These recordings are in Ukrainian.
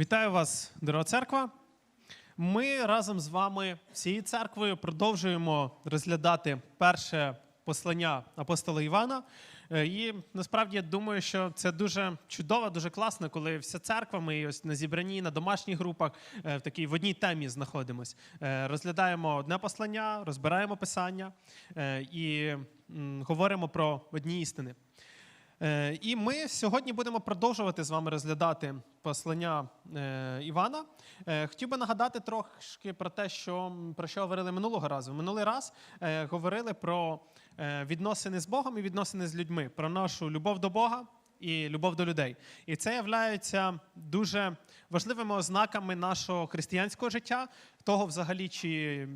Вітаю вас, дорога церква. Ми разом з вами, всією церквою, продовжуємо розглядати перше послання апостола Івана. Е, І насправді я думаю, що це дуже чудово, дуже класно, коли вся церква, ми ось на зібранні, на домашніх групах е, в такій в одній темі знаходимось. Е, Розглядаємо одне послання, розбираємо писання і говоримо про одні істини. Е, І ми сьогодні будемо продовжувати з вами розглядати послання е, Івана. Е, Хотів би нагадати трошки про те, що, про що говорили минулого разу. Минулий раз говорили про відносини з Богом і відносини з людьми, про нашу любов до Бога і любов до людей. І це являється дуже важливими ознаками нашого християнського життя, того взагалі, чи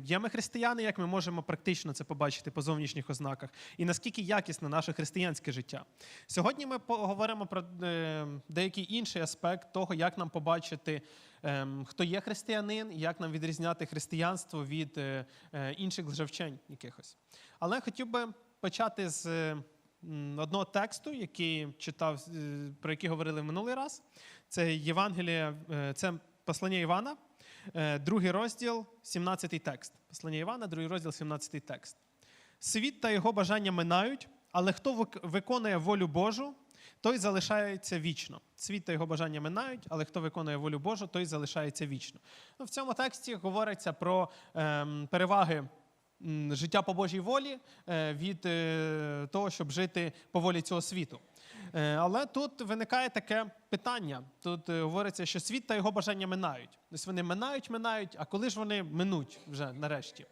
є ми християни, як ми можемо практично це побачити по зовнішніх ознаках, і наскільки якісне наше християнське життя. Сьогодні ми поговоримо про е, деякий інший аспект того, як нам побачити, е, хто є християнин, як нам відрізняти християнство від е, е, інших лжевчень якихось. Але хотів би почати з одного тексту, який читав, е, про який говорили минулий раз. Це Євангеліє, е, це послання Івана, е, другий розділ, 17 текст. Послання Івана, другий розділ, 17 текст. Світ та його бажання минають, але хто виконує волю Божу, той залишається вічно. Світ та його бажання минають, але хто виконує волю Божу, той залишається вічно. Ну, в цьому тексті говориться про ем, переваги життя по Божій волі е, від е, того, щоб жити по волі цього світу. Е, Але тут виникає таке питання. Тут говориться, що світ та його бажання минають. Тобто вони минають, минають, а коли ж вони минуть вже нарешті?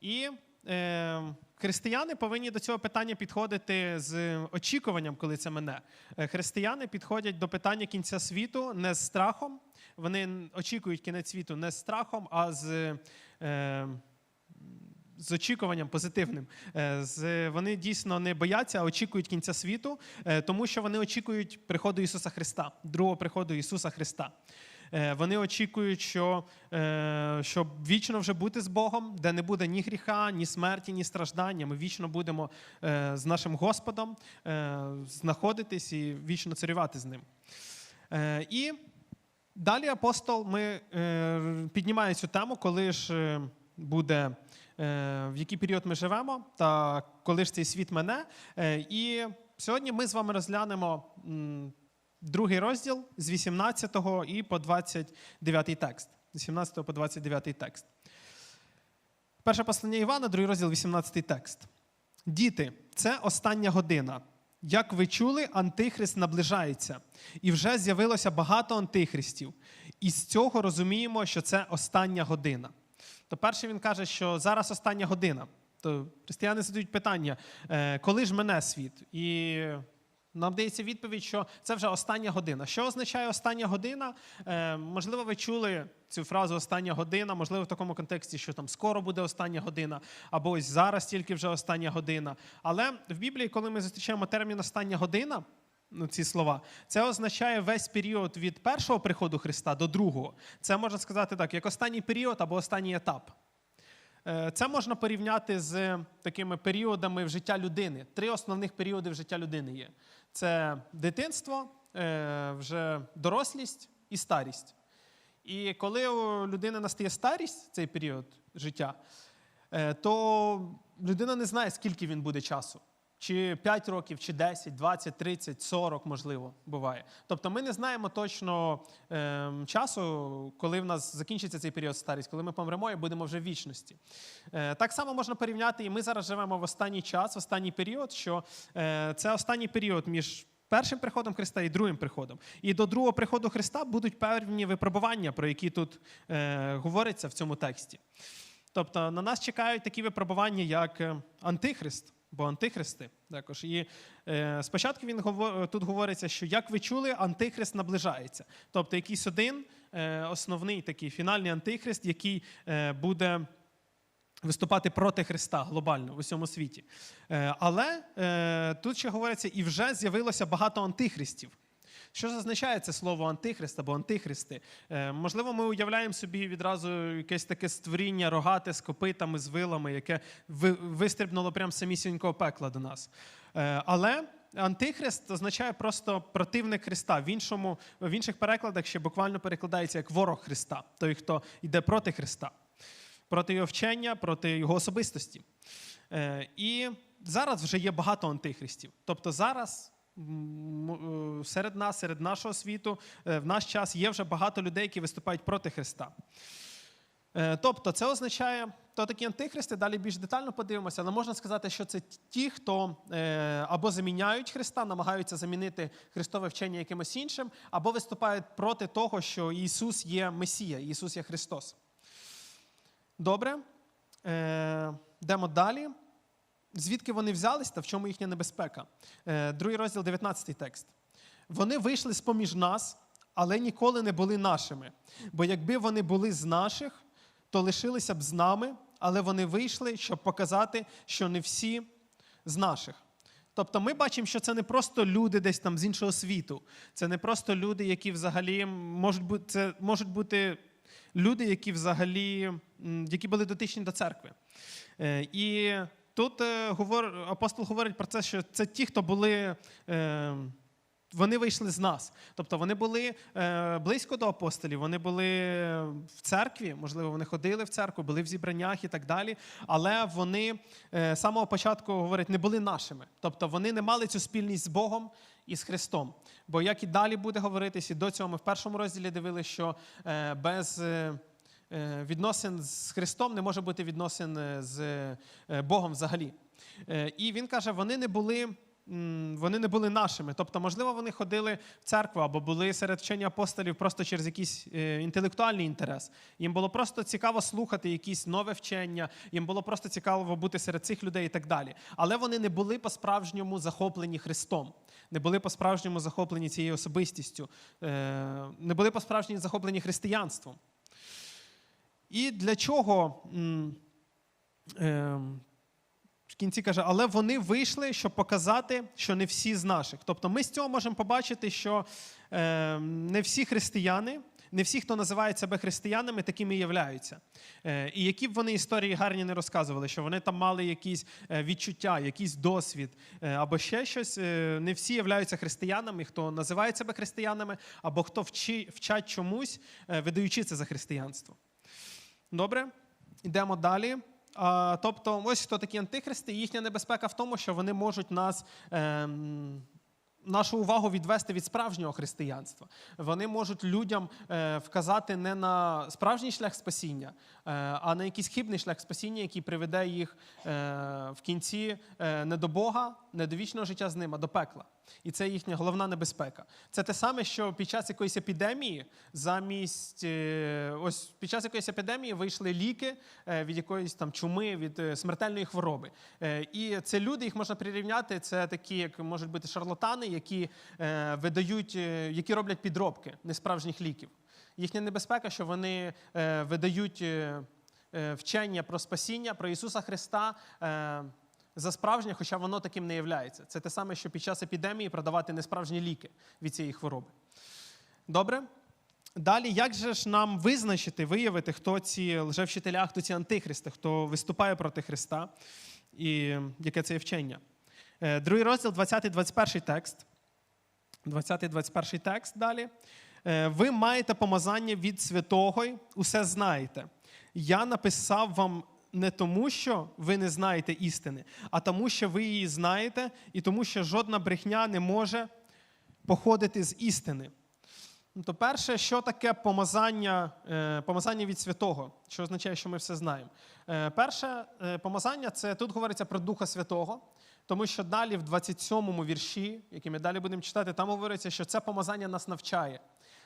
І е, християни повинні до цього питання підходити з очікуванням, коли це мине. Християни підходять до питання кінця світу не з страхом. Вони очікують кінець світу не з страхом, а з. Е, з очікуванням позитивним. Е, З, вони дійсно не бояться, а очікують кінця світу, е, тому що вони очікують приходу Ісуса Христа, другого приходу Ісуса Христа. Е, Вони очікують, що, щоб вічно вже бути з Богом, де не буде ні гріха, ні смерті, ні страждання. Ми вічно будемо з нашим Господом знаходитись і вічно царювати з ним. І далі апостол ми піднімає цю тему, коли ж буде, в який період ми живемо, та коли ж цей світ мене. Е, І сьогодні ми з вами розглянемо другий розділ з 18 і по 29 текст. З 17 по 29 текст. Перше послання Івана, другий розділ, 18 текст. Діти, це остання година. Як ви чули, антихрист наближається, і вже з'явилося багато антихристів. І з цього розуміємо, що це остання година. То перше він каже, що зараз остання година. То християни задають питання, е, коли ж мене світ? І нам дається відповідь, що це вже остання година. Що означає остання година? Е, можливо, ви чули цю фразу остання година, можливо, в такому контексті, що там скоро буде остання година, або ось зараз тільки вже остання година. Але в Біблії, коли ми зустрічаємо термін остання година, ну, ці слова, це означає весь період від першого приходу Христа до другого. Це можна сказати так, як останній період або останній етап. Е, Це можна порівняти з такими періодами в життя людини. Три основних періоди в життя людини є: це дитинство, е, вже дорослість і старість. І коли у людини настає старість, цей період життя, е, то людина не знає, скільки він буде часу. Чи 5 років, чи 10, 20, 30, 40, можливо, буває. Тобто ми не знаємо точно е, часу, коли в нас закінчиться цей період старість, коли ми помремо і будемо вже в вічності. Е, так само можна порівняти, і ми зараз живемо в останній час, в останній період, що е, це останній період між першим приходом Христа і другим приходом. І до другого приходу Христа будуть певні випробування, про які тут е, говориться в цьому тексті. Тобто на нас чекають такі випробування, як е, антихрист, бо антихристи також. І е, спочатку він говор- тут говориться, що як ви чули, антихрист наближається. Тобто якийсь один е, основний такий фінальний антихрист, який е, буде. Виступати проти Христа глобально в усьому світі. Е, Але е, тут ще говориться, і вже з'явилося багато антихристів. Що ж означає це слово антихрист або антихристи? Е, можливо, ми уявляємо собі відразу якесь таке створіння рогате з копитами, з вилами, яке вистрибнуло прямо самісінького пекла до нас. Е, але антихрист означає просто противник Христа. В, іншому, в інших перекладах ще буквально перекладається як ворог Христа, той, хто йде проти Христа, проти його вчення, проти його особистості. Е, І зараз вже є багато антихристів. Тобто зараз серед нас, серед нашого світу, е, в наш час є вже багато людей, які виступають проти Христа. Е, Тобто, це означає, хто такі антихристи, далі більш детально подивимося, але можна сказати, що це ті, хто е, або заміняють Христа, намагаються замінити Христове вчення якимось іншим, або виступають проти того, що Ісус є Месія, Ісус є Христос. Добре. Е, Йдемо далі. Звідки вони взялись та в чому їхня небезпека? Е, Другий розділ, 19 текст. Вони вийшли з-поміж нас, але ніколи не були нашими. Бо якби вони були з наших, то лишилися б з нами, але вони вийшли, щоб показати, що не всі з наших. Тобто ми бачимо, що це не просто люди десь там з іншого світу. Це не просто люди, які взагалі можуть бути, це можуть бути люди, які взагалі які були дотичні до церкви. Е, І тут е, апостол говорить про це, що це ті, хто були. е, Вони вийшли з нас. Тобто вони були е, близько до апостолів, вони були в церкві, можливо, вони ходили в церкву, були в зібраннях і так далі. Але вони з самого початку говорять, не були нашими. Тобто вони не мали цю спільність з Богом і з Христом. Бо як і далі буде говоритись, і до цього ми в першому розділі дивилися, що без. Е, Відносин з Христом не може бути відносин е, з е, Богом взагалі. І він каже, вони не були. Вони не були нашими. Тобто, можливо, вони ходили в церкву або були серед вчення апостолів просто через якийсь інтелектуальний інтерес. Їм було просто цікаво слухати якісь нове вчення, їм було просто цікаво бути серед цих людей і так далі. Але вони не були по-справжньому захоплені Христом, не були по-справжньому захоплені цією особистістю, не були по-справжньому захоплені християнством. І для чого ем, в кінці каже, але вони вийшли, щоб показати, що не всі з наших. Тобто ми з цього можемо побачити, що ем, не всі християни, не всі, хто називають себе християнами, такими являються. Е, І які б вони історії гарні не розказували, що вони там мали якісь е, відчуття, якийсь досвід е, або ще щось, не всі являються християнами, хто називає себе християнами, або хто вчи, вчать чомусь, видаючи це за християнство. Добре, йдемо далі. Тобто, ось хто такі антихристи, їхня небезпека в тому, що вони можуть нас. Ем, Нашу увагу відвести від справжнього християнства. Вони можуть людям е, вказати не на справжній шлях спасіння, е, а на якийсь хибний шлях спасіння, який приведе їх е, в кінці не до Бога, не до вічного життя з ним, а до пекла. І це їхня головна небезпека. Це те саме, що під час якоїсь епідемії, замість е, ось під час якоїсь епідемії вийшли ліки е, від якоїсь там чуми, від е, смертельної хвороби. І це люди, їх можна прирівняти. Це такі, як можуть бути шарлатани, які видають, які роблять підробки несправжніх ліків. Їхня небезпека, що вони видають вчення про спасіння, про Ісуса Христа. За справжнє, хоча воно таким не являється. Це те саме, що під час епідемії продавати несправжні ліки від цієї хвороби. Добре? Далі, як же ж нам визначити, виявити, хто ці лжевчителя, хто ці антихристи, хто виступає проти Христа і яке це є вчення? Е, Другий розділ, 20-21 текст. 20-21 текст далі. Е, Ви маєте помазання від святого, усе знаєте. Я написав вам не тому, що ви не знаєте істини, а тому, що ви її знаєте, і тому, що жодна брехня не може походити з істини. Ну, То перше, що таке помазання, е, помазання від святого, що означає, що ми все знаємо. Е, Перше е, помазання це тут говориться про Духа Святого, тому що далі в 27-му вірші, який ми далі будемо читати, там говориться, що це помазання нас навчає.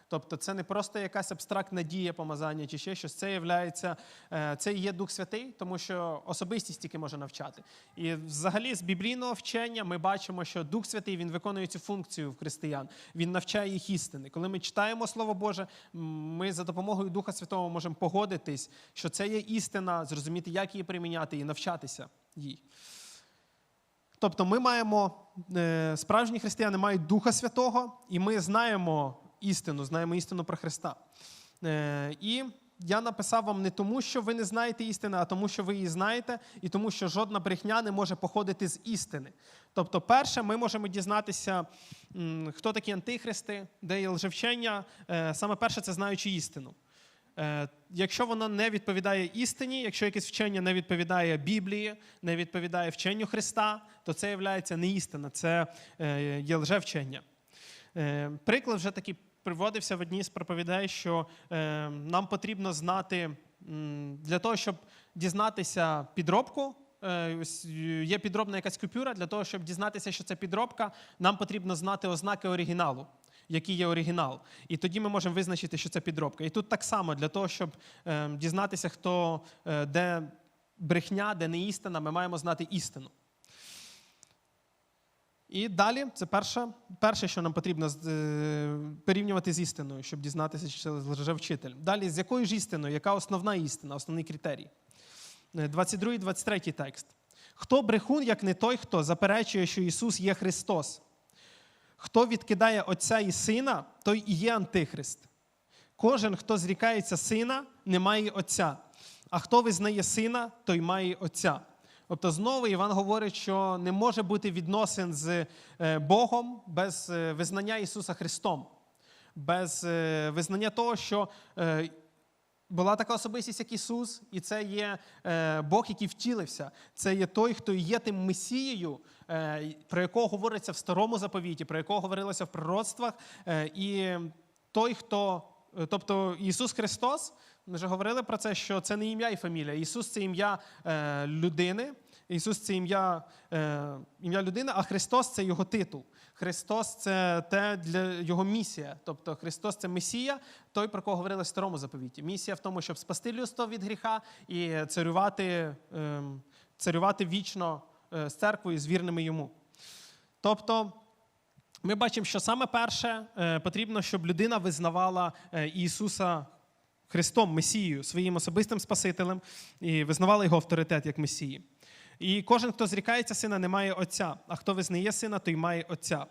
Тобто це не просто якась абстрактна дія помазання чи ще щось. Це являється, е, це є Дух Святий, тому що особистість тільки може навчати. І взагалі з біблійного вчення ми бачимо, що Дух Святий він виконує цю функцію в християн. Він навчає їх істини. Коли ми читаємо Слово Боже, ми за допомогою Духа Святого можемо погодитись, що це є істина, зрозуміти, як її приміняти і навчатися їй. Тобто ми маємо, е, справжні християни мають Духа Святого, і ми знаємо істину, знаємо істину про Христа. Е, І я написав вам не тому, що ви не знаєте істини, а тому, що ви її знаєте, і тому, що жодна брехня не може походити з істини. Тобто, перше, ми можемо дізнатися, хто такі антихристи, де є лжевчення. Е, Саме перше, це знаючи істину. Е, Якщо воно не відповідає істині, якщо якесь вчення не відповідає Біблії, не відповідає вченню Христа, то це є не істина, це е, є лжевчення. Е, Приклад вже такий приводився в одній з проповідей, що нам потрібно знати для того, щоб дізнатися підробку. Є підробна якась купюра. Для того, щоб дізнатися, що це підробка, нам потрібно знати ознаки оригіналу, який є оригінал. І тоді ми можемо визначити, що це підробка. І тут так само для того, щоб е, дізнатися, хто е, де брехня, де не істина, ми маємо знати істину. І далі це перше, перше, що нам потрібно е, порівнювати з істиною, щоб дізнатися, чи це лжевчитель. Далі, з якою ж істиною, яка основна істина, основний критерій? 22 23 текст. Хто брехун, як не той, хто заперечує, що Ісус є Христос? Хто відкидає Отця і Сина, той і є Антихрист. Кожен, хто зрікається сина, не має Отця. А хто визнає сина, той має Отця. Тобто знову Іван говорить, що не може бути відносин з е, Богом без е, визнання Ісуса Христом, без е, визнання того, що була така особистість, як Ісус, і це є Бог, який втілився. Це є той, хто є тим Месією, про якого говориться в старому заповіті, про якого говорилося в пророцтвах. Е, і той, хто, е, тобто Ісус Христос, ми вже говорили про це, що це не ім'я і фамілія. Ісус це ім'я е, людини. Ісус це ім'я е, ім'я людини, а Христос це його титул. Христос це те для його місія. Тобто Христос це Месія, той, про кого говорили в старому заповіті. Місія в тому, щоб спасти людство від гріха і царювати, е, царювати вічно е, з церквою, з вірними йому. Тобто, ми бачимо, що саме перше е, потрібно, щоб людина визнавала е, Ісуса Христом, Месією, своїм особистим Спасителем і визнавала його авторитет як Месії. І кожен, хто зрікається сина, не має отця, а хто визнає сина, той має отця.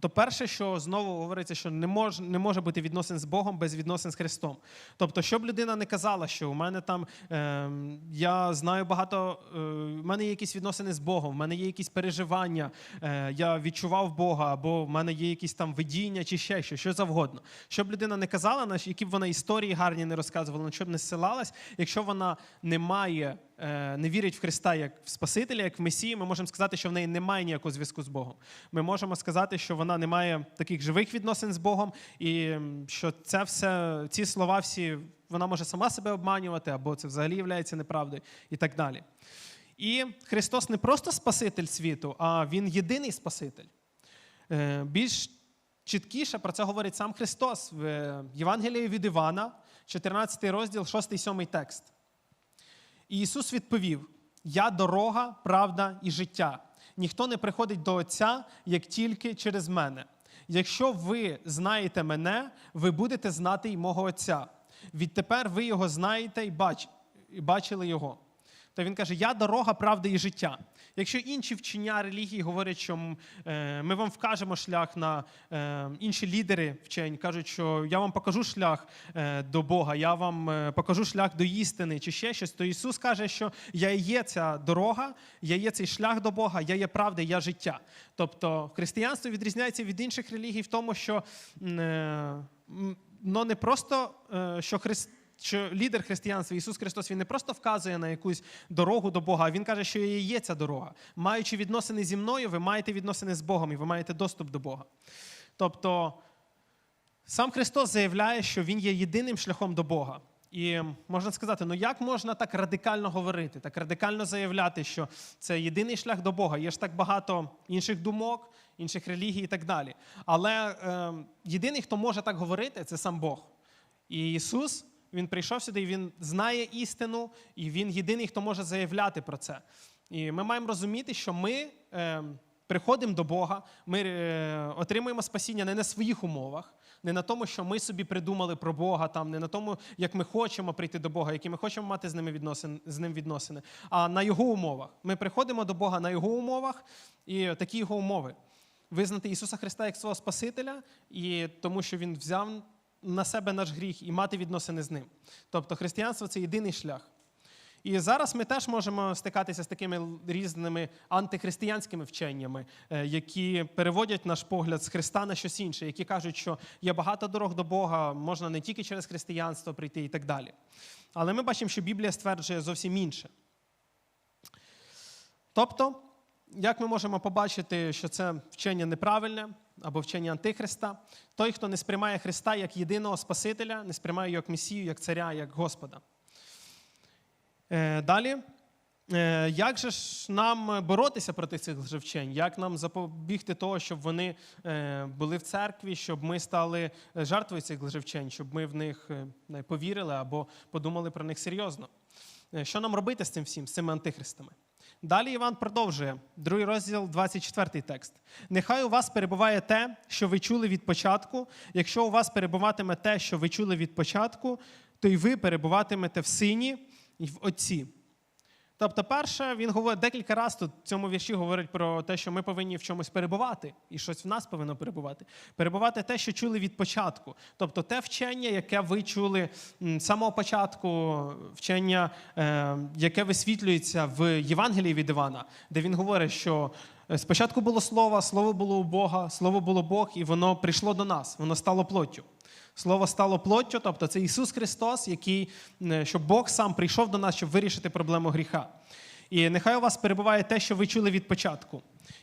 То перше, що знову говориться, що не може, не може бути відносин з Богом без відносин з Христом. Тобто, щоб людина не казала, що у мене там е, я знаю багато, е, в мене є якісь відносини з Богом, в мене є якісь переживання, е, я відчував Бога, або в мене є якісь там видіння чи ще що, що завгодно. Щоб людина не казала, які б вона історії гарні не розказувала, на що б не ссилалась, якщо вона не має. Е, Не вірить в Христа як в Спасителя, як в Месії, ми можемо сказати, що в неї немає ніякого зв'язку з Богом. Ми можемо сказати, що вона не має таких живих відносин з Богом, і що це все, ці слова всі, вона може сама себе обманювати, або це взагалі є неправдою, і так далі. І Христос не просто Спаситель світу, а Він єдиний Спаситель. Е, Більш чіткіше про це говорить сам Христос в Євангелії від Івана, 14 розділ, 6 7 текст. І Ісус відповів: Я дорога, правда і життя. Ніхто не приходить до Отця, як тільки через мене. Якщо ви знаєте мене, ви будете знати й мого Отця. Відтепер ви його знаєте і, і бачили його. То він каже: Я дорога, правда і життя. Якщо інші вчення релігії говорять, що е, ми вам вкажемо шлях на е, інші лідери вчень, кажуть, що я вам покажу шлях е, до Бога, я вам покажу шлях до істини чи ще щось, то Ісус каже, що я є ця дорога, я є цей шлях до Бога, я є правда, я життя. Тобто християнство відрізняється від інших релігій в тому, що ну, не просто що Христ що лідер християнства Ісус Христос Він не просто вказує на якусь дорогу до Бога, а Він каже, що і є ця дорога. Маючи відносини зі мною, ви маєте відносини з Богом і ви маєте доступ до Бога. Тобто сам Христос заявляє, що Він є єдиним шляхом до Бога. І можна сказати, ну як можна так радикально говорити, так радикально заявляти, що це єдиний шлях до Бога. Є ж так багато інших думок, інших релігій і так далі. Але е, єдиний, хто може так говорити, це сам Бог. І Ісус, Він прийшов сюди, і Він знає істину, і Він єдиний, хто може заявляти про це. І ми маємо розуміти, що ми е, приходимо до Бога, ми е, отримуємо спасіння не на своїх умовах, не на тому, що ми собі придумали про Бога, там, не на тому, як ми хочемо прийти до Бога, які ми хочемо мати з, ними відносин, з ним відносини, а на Його умовах. Ми приходимо до Бога на Його умовах, і такі його умови. Визнати Ісуса Христа як свого Спасителя, і тому що Він взяв на себе наш гріх і мати відносини з ним. Тобто християнство це єдиний шлях. І зараз ми теж можемо стикатися з такими різними антихристиянськими вченнями, е, які переводять наш погляд з Христа на щось інше, які кажуть, що є багато дорог до Бога, можна не тільки через християнство прийти і так далі. Але ми бачимо, що Біблія стверджує зовсім інше. Тобто, як ми можемо побачити, що це вчення неправильне або вчення Антихриста, той, хто не сприймає Христа як єдиного Спасителя, не сприймає його як Месію, як царя, як Господа. Е, Далі, Е, як же ж нам боротися проти цих лжевчень? Як нам запобігти того, щоб вони е, були в церкві, щоб ми стали жертвою цих лжевчень, щоб ми в них повірили або подумали про них серйозно? Що нам робити з цим всім, з цими антихристами? Далі Іван продовжує, другий розділ, 24 текст. Нехай у вас перебуває те, що ви чули від початку. Якщо у вас перебуватиме те, що ви чули від початку, то й ви перебуватимете в сині і в отці. Тобто, перше, він говорить декілька разів тут в цьому вірші говорить про те, що ми повинні в чомусь перебувати, і щось в нас повинно перебувати. Перебувати те, що чули від початку. Тобто те вчення, яке ви чули з самого початку, вчення, е, яке висвітлюється в Євангелії від Івана, де він говорить, що спочатку було слово, слово було у Бога, слово було Бог, і воно прийшло до нас, воно стало плоттю. Слово стало плоттю, тобто це Ісус Христос, який, е, щоб Бог сам прийшов до нас, щоб вирішити проблему гріха. І нехай у вас перебуває те, що ви чули від початку.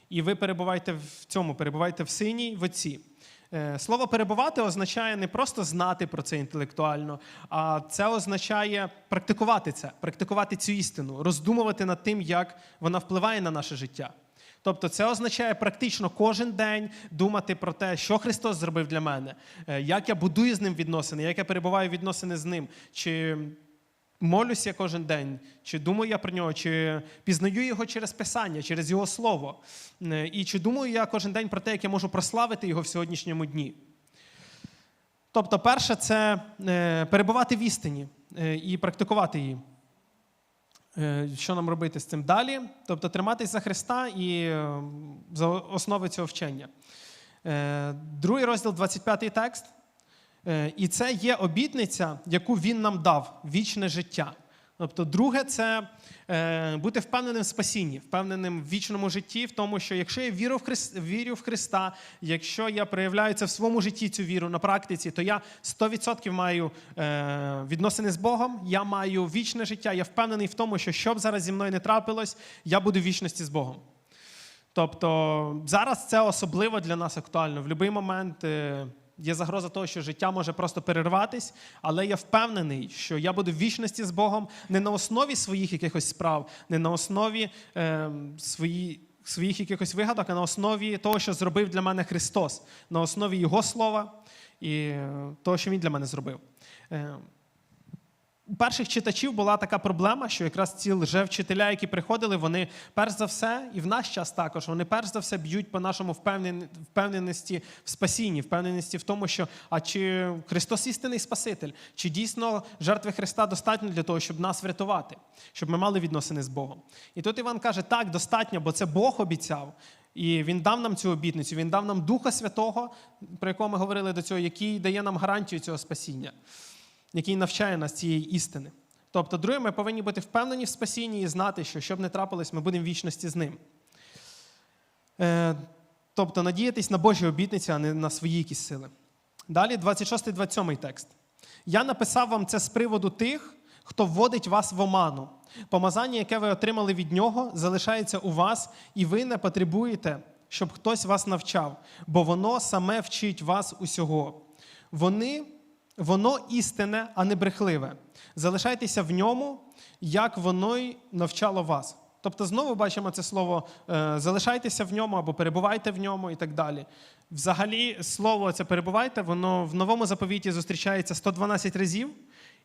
І ви перебуваєте в цьому, перебуваєте в синій, в отці. Е, Слово перебувати означає не просто знати про це інтелектуально, а це означає практикувати це, практикувати цю істину, роздумувати над тим, як вона впливає на наше життя. Тобто це означає практично кожен день думати про те, що Христос зробив для мене, е, як я будую з ним відносини, як я перебуваю відносини з ним, чи молюся я кожен день, чи думаю я про нього, чи пізнаю його через Писання, через його слово. Е, І чи думаю я кожен день про те, як я можу прославити його в сьогоднішньому дні. Тобто, перше, це е, перебувати в істині і практикувати її. Е, Що нам робити з цим далі? Тобто триматись за Христа і е, за основи цього вчення. Е, Другий розділ, 25 текст. Е, І це є обітниця, яку він нам дав вічне життя. Тобто, друге, це е, бути впевненим в спасінні, впевненим в вічному житті, в тому, що якщо я вірю в, Христ, вірю в Христа, якщо я проявляю це в своєму житті цю віру на практиці, то я 100% маю е, відносини з Богом, я маю вічне життя, я впевнений в тому, що що б зараз зі мною не трапилось, я буду в вічності з Богом. Тобто зараз це особливо для нас актуально. В будь-який момент е, є загроза того, що життя може просто перерватись, але я впевнений, що я буду в вічності з Богом не на основі своїх якихось справ, не на основі е, свої, своїх якихось вигадок, а на основі того, що зробив для мене Христос, на основі Його слова і е, того, що Він для мене зробив. Е, перших читачів була така проблема, що якраз ці лжевчителя, які приходили, вони перш за все, і в наш час також, вони перш за все б'ють по нашому впевненості в спасінні, впевненості в тому, що а чи Христос істинний Спаситель, чи дійсно жертви Христа достатньо для того, щоб нас врятувати, щоб ми мали відносини з Богом. І тут Іван каже, так, достатньо, бо це Бог обіцяв. І він дав нам цю обітницю, він дав нам Духа Святого, про якого ми говорили до цього, який дає нам гарантію цього спасіння який навчає нас цієї істини. Тобто, друге, ми повинні бути впевнені в спасінні і знати, що щоб не трапилось, ми будемо в вічності з ним. Е, тобто, надіятись на Божі обітниці, а не на свої якісь сили. Далі, 26-27 текст. Я написав вам це з приводу тих, хто вводить вас в оману. Помазання, яке ви отримали від нього, залишається у вас, і ви не потребуєте, щоб хтось вас навчав, бо воно саме вчить вас усього. Вони Воно істинне, а не брехливе. Залишайтеся в ньому, як воно й навчало вас. Тобто, знову бачимо це слово е, залишайтеся в ньому або перебувайте в ньому і так далі. Взагалі, слово це перебувайте, воно в новому заповіті зустрічається 112 разів,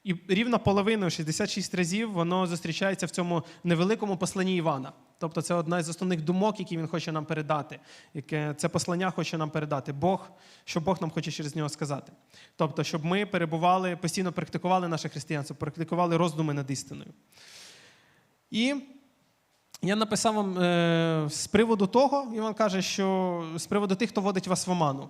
і рівно половину, 66 разів, воно зустрічається в цьому невеликому посланні Івана. Тобто, це одна з основних думок, які він хоче нам передати, яке це послання хоче нам передати. Бог, що Бог нам хоче через нього сказати. Тобто, щоб ми перебували, постійно практикували наше християнство, практикували роздуми над істиною. І я написав вам е, з приводу того, Іван каже, що з приводу тих, хто водить вас в оману.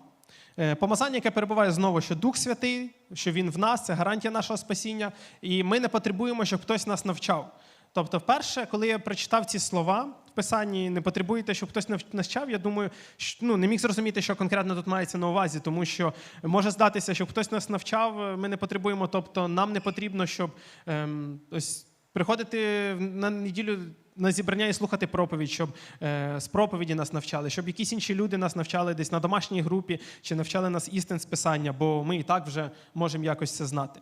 Е, Помазання, яке перебуває знову, що Дух Святий, що Він в нас, це гарантія нашого спасіння, і ми не потребуємо, щоб хтось нас навчав. Тобто, вперше, коли я прочитав ці слова в писанні, не потребуєте, щоб хтось навчав, я думаю, що, ну, не міг зрозуміти, що конкретно тут мається на увазі, тому що може здатися, щоб хтось нас навчав, е, ми не потребуємо, тобто нам не потрібно, щоб ем, ось, приходити на неділю на зібрання і слухати проповідь, щоб е, з проповіді нас навчали, щоб якісь інші люди нас навчали десь на домашній групі чи навчали нас істин з писання, бо ми і так вже можемо якось це знати.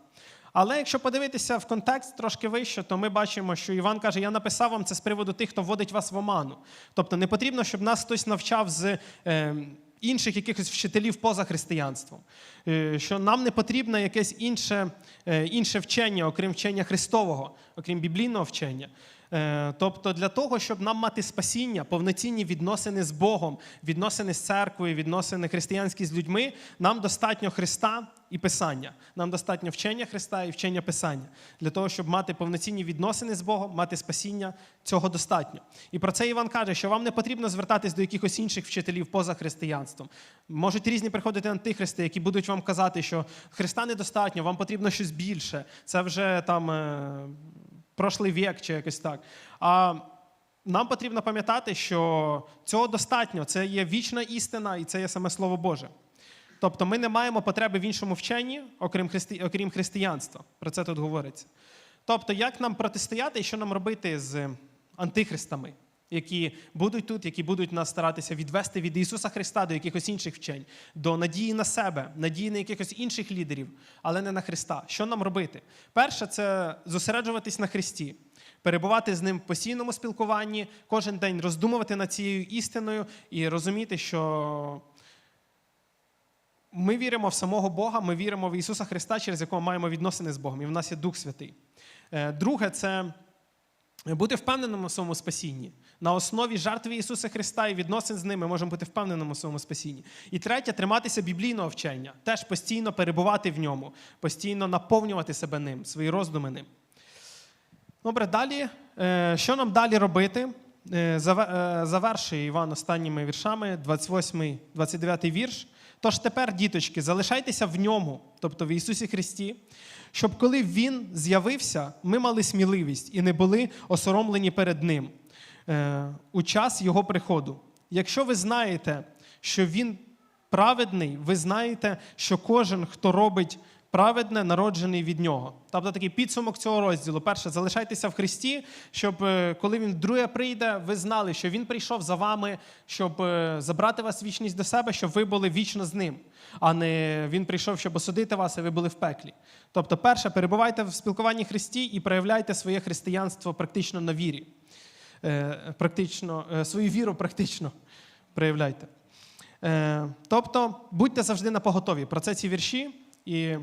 Але якщо подивитися в контекст трошки вище, то ми бачимо, що Іван каже: Я написав вам це з приводу тих, хто вводить вас в оману. Тобто не потрібно, щоб нас хтось навчав з. Е, Інших якихось вчителів поза християнством, Е, що нам не потрібно якесь інше, е, інше вчення, окрім вчення Христового, окрім біблійного вчення. Е, Тобто для того, щоб нам мати спасіння, повноцінні відносини з Богом, відносини з церквою, відносини християнські з людьми, нам достатньо Христа і Писання. Нам достатньо вчення Христа і вчення Писання. Для того, щоб мати повноцінні відносини з Богом, мати спасіння, цього достатньо. І про це Іван каже, що вам не потрібно звертатись до якихось інших вчителів поза християнством. Можуть різні приходити антихристи, які будуть вам казати, що Христа недостатньо, вам потрібно щось більше. Це вже там. Прошлий вік чи якось так. А нам потрібно пам'ятати, що цього достатньо. Це є вічна істина і це є саме Слово Боже. Тобто ми не маємо потреби в іншому вченні, окрім, христи... окрім християнства. Про це тут говориться. Тобто, як нам протистояти і що нам робити з антихристами, які будуть тут, які будуть нас старатися відвести від Ісуса Христа до якихось інших вчень, до надії на себе, надії на якихось інших лідерів, але не на Христа. Що нам робити? Перше, це зосереджуватись на Христі, перебувати з ним в постійному спілкуванні, кожен день роздумувати над цією істиною і розуміти, що ми віримо в самого Бога, ми віримо в Ісуса Христа, через якого маємо відносини з Богом, і в нас є Дух Святий. Е, Друге, це бути впевненим у своєму спасінні. На основі жертви Ісуса Христа і відносин з ним ми можемо бути впевненими у своєму спасінні. І третє, триматися біблійного вчення, теж постійно перебувати в ньому, постійно наповнювати себе ним, свої роздуми ним. Добре, далі. е, Що нам далі робити? Е, е, Завершує Іван останніми віршами, 28, 29 вірш. Тож тепер, діточки, залишайтеся в ньому, тобто в Ісусі Христі, щоб коли Він з'явився, ми мали сміливість і не були осоромлені перед Ним е, у час Його приходу. Якщо ви знаєте, що Він праведний, ви знаєте, що кожен, хто робить праведне, народжений від нього. Тобто такий підсумок цього розділу. Перше, залишайтеся в Христі, щоб е, коли він вдруге прийде, ви знали, що він прийшов за вами, щоб е, забрати вас вічність до себе, щоб ви були вічно з ним, а не він прийшов, щоб осудити вас, і ви були в пеклі. Тобто, перше, перебувайте в спілкуванні Христі і проявляйте своє християнство практично на вірі. Е, Практично, свою віру практично проявляйте. Тобто будьте завжди на поготові. Про це ці вірші. І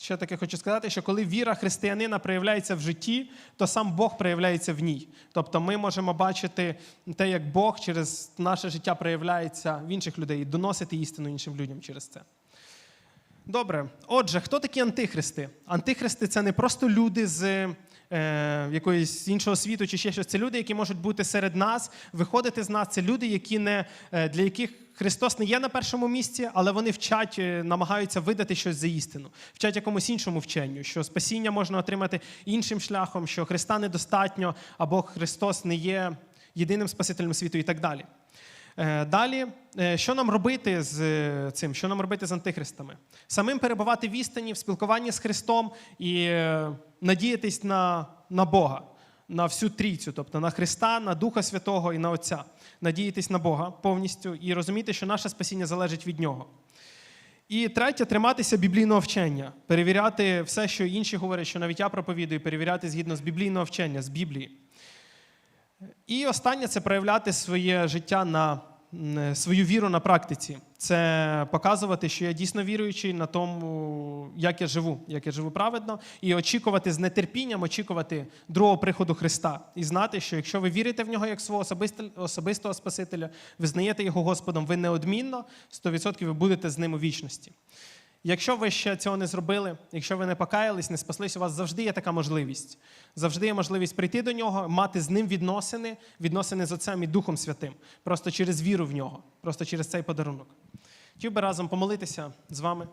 ще таке хочу сказати, що коли віра християнина проявляється в житті, то сам Бог проявляється в ній. Тобто ми можемо бачити те, як Бог через наше життя проявляється в інших людей і доносити істину іншим людям через це. Добре. Отже, хто такі антихристи? Антихристи це не просто люди з е, якоїсь іншого світу чи ще щось. Це люди, які можуть бути серед нас, виходити з нас. Це люди, які не, е, для яких Христос не є на першому місці, але вони вчать, е, намагаються видати щось за істину, вчать якомусь іншому вченню, що спасіння можна отримати іншим шляхом, що Христа недостатньо, або Христос не є єдиним Спасителем світу і так далі. Е, Далі, е, що нам робити з е, цим? Що нам робити з антихристами? Самим перебувати в істині, в спілкуванні з Христом і надіятись на, на Бога, на всю трійцю, тобто на Христа, на Духа Святого і на Отця. Надіятись на Бога повністю і розуміти, що наше спасіння залежить від Нього. І третє, триматися біблійного вчення, перевіряти все, що інші говорять, що навіть я проповідую, перевіряти згідно з біблійного вчення, з Біблії. І останнє це проявляти своє життя на свою віру на практиці. Це показувати, що я дійсно віруючий на тому, як я живу, як я живу праведно, і очікувати з нетерпінням, очікувати другого приходу Христа. І знати, що якщо ви вірите в нього як свого особистого Спасителя, визнаєте його Господом, ви неодмінно 100% ви будете з ним у вічності. Якщо ви ще цього не зробили, якщо ви не покаялись, не спаслись, у вас завжди є така можливість. Завжди є можливість прийти до нього, мати з ним відносини, відносини з Отцем і Духом Святим, просто через віру в нього, просто через цей подарунок. Хотів би разом помолитися з вами.